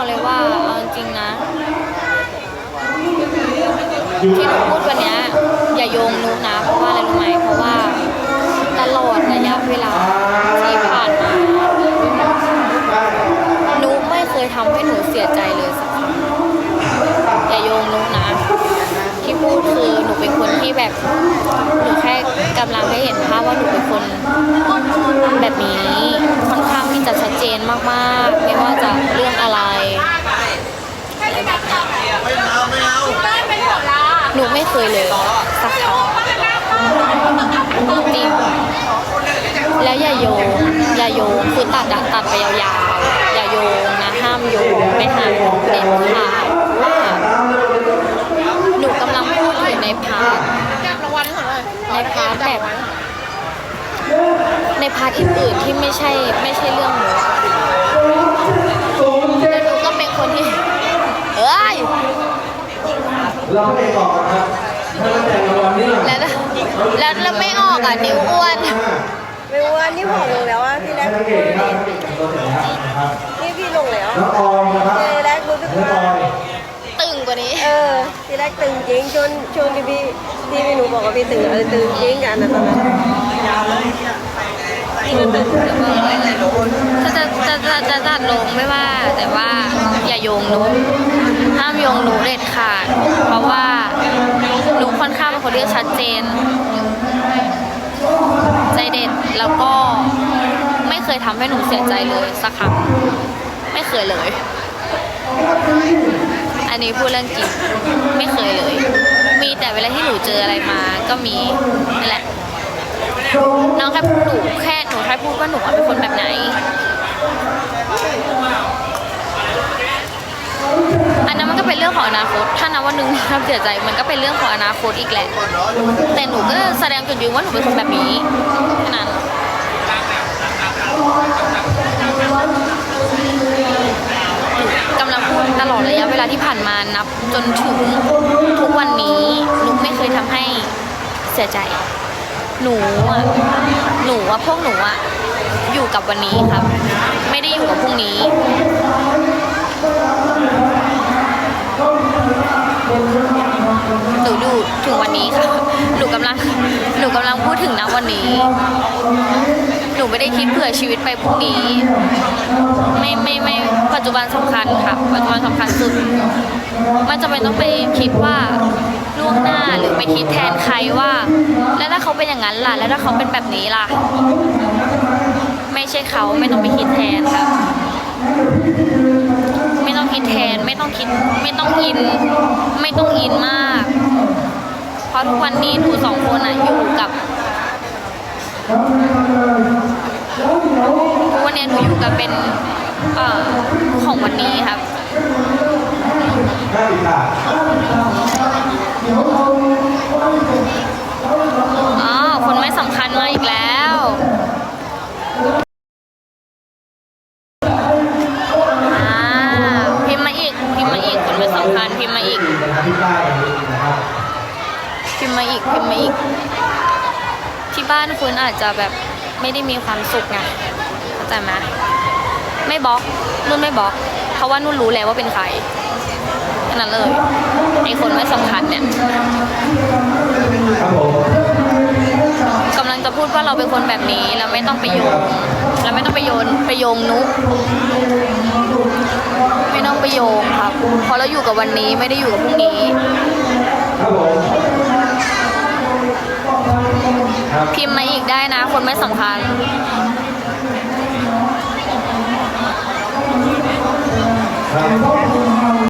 บอกเลยว่าเอาจริงนะ ที่หนูพูดวันนี้อย่าโยงนุกนะ เพราะว่าอะไรรู้ไหมเพราะว่าตลอดระยะเวลาที่ผ่านมานุกไม่เคยทำให้หนูเสียใจเลยสักครั้งอย่าโยงนุกนะ ที่พูดคือหนูเป็นคนที่แบบหนูแค่กำลังให้เห็นภาพว่าหนูเป็นคนแบบนี้ค่อนข้างที่จะชัดเจนมากๆ ไม่ว่าจะเรื่องอะไร หนูไม่เคยเลยสักครั้งจริงแล้วอย่าโยงอย่าโยงคือตัดอะตัดไปยาวๆอย่าโยงนะ ห้ามโยงไม่หาเด็ดขาดว่าหนูกำลังพูดถึงในพาร์ทจับรางวัลให้หน่อยในพาร์ทแบบในพาร์ทอื่นๆที่ไม่ใช่ไม่ใช่เรื่องหนู เอ้ยเราไม่ได้บอกนะครับถ้าเราแจกรางวัลนี่หน่อยแล้วแล้วแล้วไม่ออกอะนิ้วอ้วน ไม่รู้ว่านี่ผอมลงแล้วอะพี่แรให้กสังเกตนะครับตัวเสร็จแล้วนะครับนี่พี่ลงแล้วน้องออยนะครับเจแรกรู้สึกน้องว่า ออยตึงกว่านี้ เออพี่แรกตึงจริงจนช่วงที่พี่ที่พี่หนูบอกว่าพี่ตึงเออตึงจริงกันนะตอนนั้นพี่ก็ตึงถ้า จะจะจะจะตัดลงไม่ว่า แต่ว่าอย่าโยงหนูห้ามโยงหนูเด็ดขาด เพราะว่าหนูค่อนข้างเป็นคนที่ชัดเจน ใจเด็ดแล้วก็ไม่เคยทำให้หนูเสียใจเลยสักครั้งไม่เคยเลย อันนี้พูดเรื่องจริงไม่เคยเลย มีแต่เวลาที่หนูเจออะไรมา ก็มีนั่นแหละ น้องแค่พูดหนูแค่หนูแค่พูดว่าหนูเป็นคนแบบไหน อันนั้นมันก็เป็นเรื่องของอนาคต ถ้านับวันหนึ่งทำเสียใจมันก็เป็นเรื่องของอนาคตอีกแหละ แต่หนูก็แสดงจุดยืนว่าหนูเป็นคนแบบนี้แค่นั้นกำลังพูดตลอดระยะเวลาที่ผ่านมานับจนถึงทุกวันนี้ หนูไม่เคยทำให้เสียใจ หนูอะหนูอะพวกหนูอะอยู่กับวันนี้ครับ ไม่ได้อยู่กับพรุ่งนี้ หนูอยู่ถึงวันนี้ค่ะหนูกำลังหนูกำลังพูดถึงนะวันนี้ หนูไม่ได้คิดเผื่อชีวิตไปพรุ่งนี้ ไม่ไม่ไม่ปัจจุบันสำคัญค่ะปัจจุบันสำคัญสุด มันจะเป็นต้องไปคิดว่า งหน้าหรือไปคิดแทนใครว่า แล้วถ้าเขาเป็นอย่างนั้นล่ะ แล้วถ้าเขาเป็นแบบนี้ล่ะ ไม่ใช่เขาไม่ต้องไปคิดแทนค่ะไม่ต้องคิดแทนไม่ต้องคิดไม่ต้องอิน ไม่ต้องอินมาก เพราะทุกวันนี้หนูสองคนอะอยู่กับวันนี้หนูอยู่กับเป็นเอ่อของวันนี้ครับ อ๋อคนไม่สำคัญมาอีกแล้วอ่าพิมพ์มาอีก พิมพ์มาอีก คนไม่สำคัญ พิมพ์มาอีกนะครับที่ป้าอีก พิมพ์มาอีก พิมพ์มาอีก ที่บ้านคุณอาจจะแบบไม่ได้มีความสุขไงเข้าใจไหมไม่บล็อก นุ่นไม่บล็อก เพราะว่านุ่นรู้แล้วว่าเป็นใคร แค่นั้นเลยไอคนไม่สำคัญเนี่ยครับผมกำลังจะพูดว่าเราเป็นคนแบบนี้แล้วไม่ต้องไปโยงแล้วไม่ต้องไปโยนไปโยงนุกไม่ต้องไปโยงครับเพราะเราอยู่กับวันนี้ไม่ได้อยู่กับพรุ่งนี้ครับผมครับพิมพ์มาอีกได้นะ คนไม่สำคัญครับ